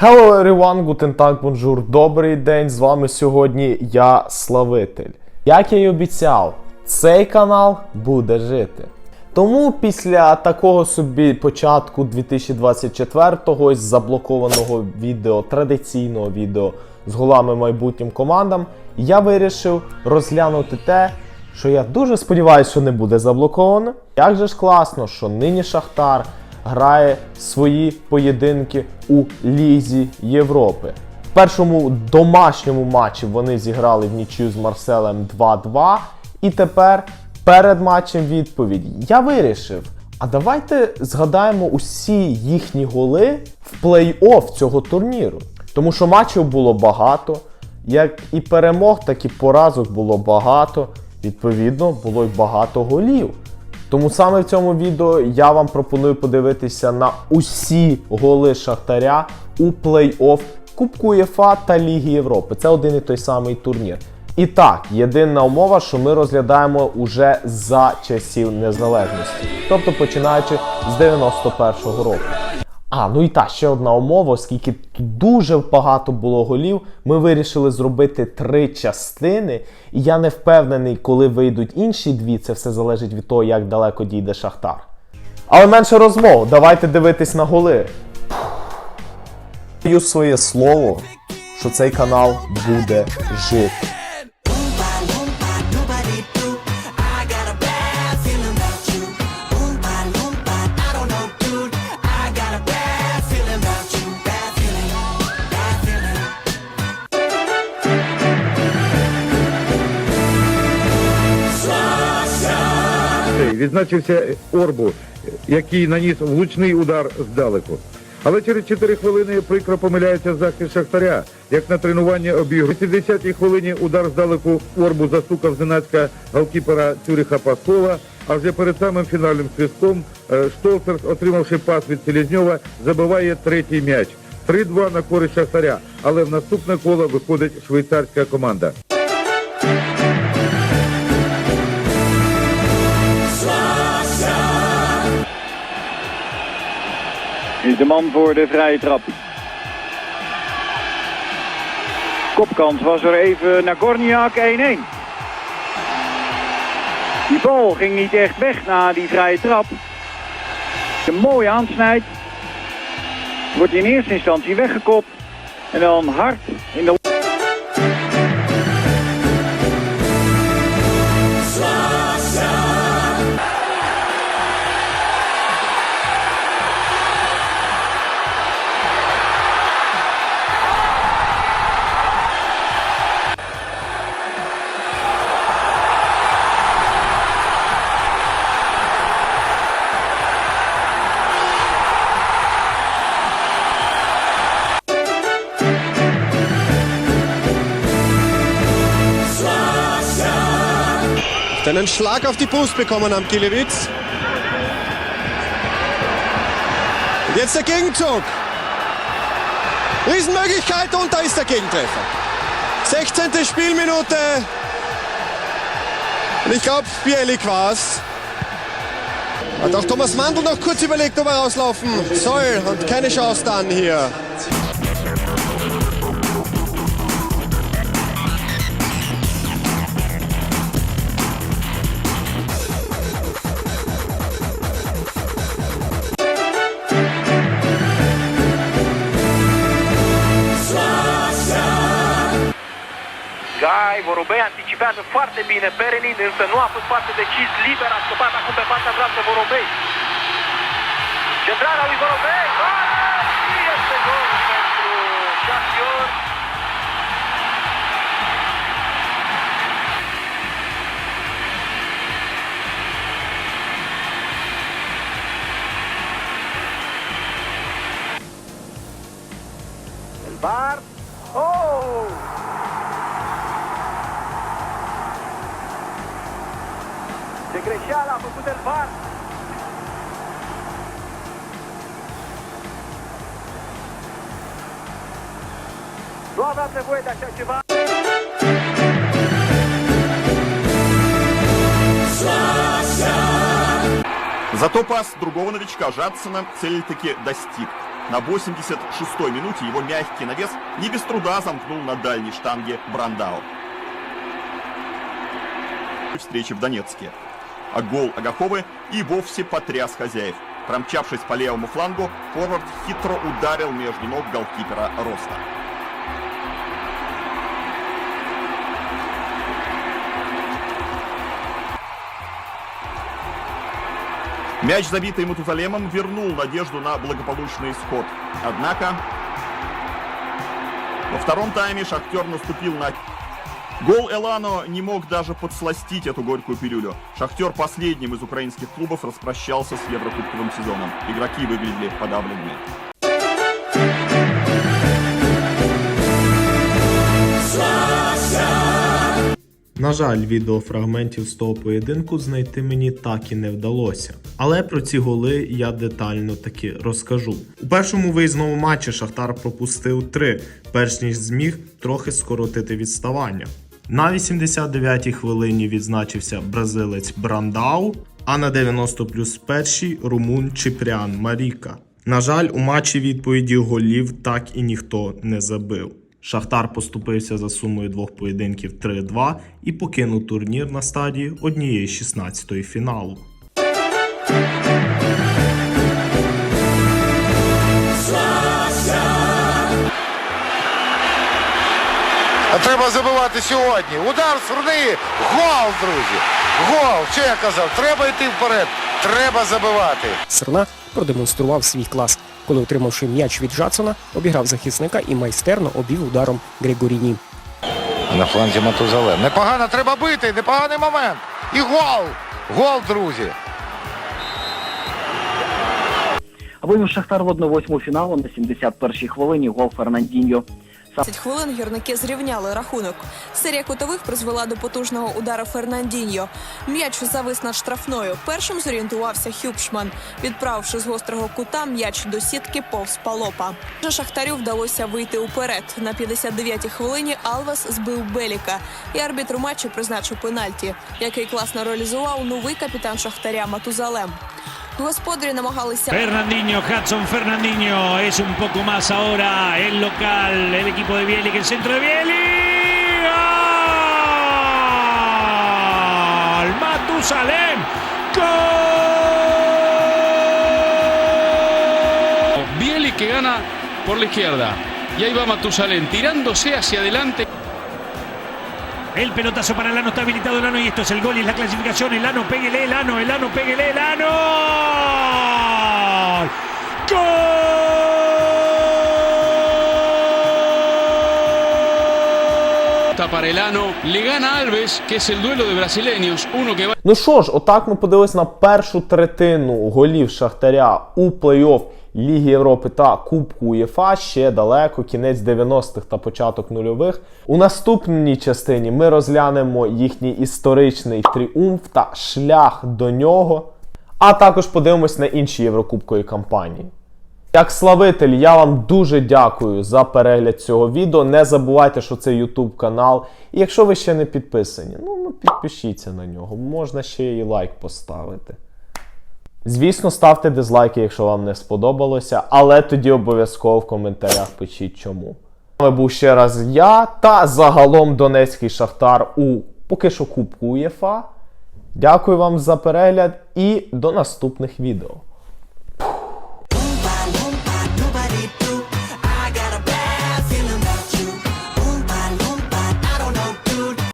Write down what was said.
Hello everyone, guten Tag, bonjour, добрий день. З вами сьогодні я Славитель. Як я й обіцяв, цей канал буде жити. Тому після такого собі початку 2024-го ось заблокованого відео, традиційного відео з голами майбутнім командам, я вирішив розглянути те, що я дуже сподіваюся, що не буде заблоковано. Як же ж класно, що нині Шахтар грає свої поєдинки у Лізі Європи. В першому домашньому матчі вони зіграли в нічию з Марселем 2-2. І тепер перед матчем відповідь. Я вирішив. А давайте згадаємо усі їхні голи в плей-офф цього турніру. Тому що матчів було багато, як і перемог, так і поразок було багато. Відповідно, було й багато голів. Тому саме в цьому відео я вам пропоную подивитися на усі голи Шахтаря у плей-офф Кубку ЄФА та Ліги Європи. Це один і той самий турнір. І так, єдина умова, що ми розглядаємо уже за часів незалежності, тобто починаючи з 91-го року. А, ну і та ще одна умова, оскільки дуже багато було голів, ми вирішили зробити три частини. І я не впевнений, коли вийдуть інші дві, це все залежить від того, як далеко дійде Шахтар. Але менше розмов, давайте дивитись на голи. Даю своє слово, що цей канал буде жити. Відзначився Орбу, який наніс влучний удар здалеку. Але через 4 хвилини прикро помиляється захист Шахтаря. Як на тренування обігру. У 60-й хвилині удар здалеку Орбу застукав зненацька голкіпера Цюриха Паскова. А вже перед самим фінальним свистком е, Штолцерс, отримавши пас від Селезньова, забиває третій м'яч. 3-2 на користь Шахтаря. Але в наступне коло виходить швейцарська команда. Is de man voor de vrije trap. Kopkans was er even naar Gorniak 1-1. Die bal ging niet echt weg na die vrije trap. Een mooie aansnijd. Wordt in eerste instantie weggekopt. En dan hard in de... einen Schlag auf die Brust bekommen am Kilewitz. Und jetzt der Gegenzug. Riesenmöglichkeit und da ist der Gegentreffer. 16. Spielminute. Und ich glaube, Bielik war es. Hat auch Thomas Mandl noch kurz überlegt, ob er rauslaufen soll. Und keine Chance dann hier. Gai, Vorobei anticipează foarte bine Perenin, însă nu a fost foarte decis, liber, a scăpat acum pe partea dreaptă Vorobei. Centrala lui Vorobei, gol! De greșeală a făcut el bar. Nu aveam nevoie de așa ceva. Зато пас другого новичка Жадсона цель таки достиг. На 86-й минуте его мягкий навес не без труда замкнул на дальней штанге Брандау. Встречи в Донецке. А гол Агаховы и вовсе потряс хозяев. Промчавшись по левому флангу, форвард хитро ударил между ног голкипера Роста. Мяч, забитый Матузалемом, вернул надежду на благополучный исход. Однако во втором тайме Шахтер наступил на... Гол Элано не мог даже подсластить эту горькую пилюлю. Шахтер последним из украинских клубов распрощался с Еврокубковым сезоном. Игроки выглядели подавленными. На жаль, відеофрагментів з того поєдинку знайти мені так і не вдалося. Але про ці голи я детально таки розкажу. У першому виїзному матчі Шахтар пропустив 3, перш ніж зміг трохи скоротити відставання. На 89-й хвилині відзначився бразилець Брандау, а на 90 плюс першій румун Чіпрян Маріка. На жаль, у матчі відповіді голів так і ніхто не забив. Шахтар поступився за сумою двох поєдинків 3-2 і покинув турнір на стадії однієї 16-ї фіналу. Треба забивати сьогодні. Удар з руни. Гол, друзі. Гол. Що я казав? Треба йти вперед. Треба забивати. Серна продемонстрував свій клас, коли, отримавши м'яч від Джадсона, обіграв захисника і майстерно обів ударом Григоріні. На фланзі Матузалем. Непогано треба бити. Непоганий момент. І гол. Гол, друзі. А вивів Шахтар в 1-8 фіналу на 71-й хвилині гол Фернандіньо. 10 хвилин гірники зрівняли рахунок. Серія кутових призвела до потужного удару Фернандіньо. М'яч завис над штрафною. Першим зорієнтувався Хюбшман, відправивши з гострого кута м'яч до сітки повз палопа. Вже Шахтарю вдалося вийти уперед. На 59-й хвилині Алвес збив Беліка, і арбітр у матчі призначив пенальті, який класно реалізував новий капітан Шахтаря Матузалем. Господарі намагалися Fernandinho, Hudson Fernandinho es un poco más ahora el local, el equipo de Bielik, el centro de Bielik. ¡Gol! Matusalem. ¡Gol! Bielik que gana por la izquierda. Y ahí va Matusalén tirándose hacia adelante. El pelotazo para Elano está habilitado Elano y esto es el gol y es la clasificación. Elano, péguele, Elano, Elano, péguele, Elano. Está para Elano. Le gana a Alves, que es el duelo de brasileños. Uno que va. Ну що ж, отак ми подивилися на першу третину голів Шахтаря у плей-офф Ліги Європи та Кубку УЄФА ще далеко, кінець 90-х та початок нульових. У наступній частині ми розглянемо їхній історичний тріумф та шлях до нього, а також подивимось на інші єврокубкові кампанії. Як славитель, я вам дуже дякую за перегляд цього відео. Не забувайте, що це YouTube канал. І якщо ви ще не підписані, ну, ну підпишіться на нього. Можна ще і лайк поставити. Звісно, ставте дизлайки, якщо вам не сподобалося, але тоді обов'язково в коментарях пишіть чому. Вами був ще раз я та загалом Донецький Шахтар у поки що Кубку УЄФА. Дякую вам за перегляд і до наступних відео.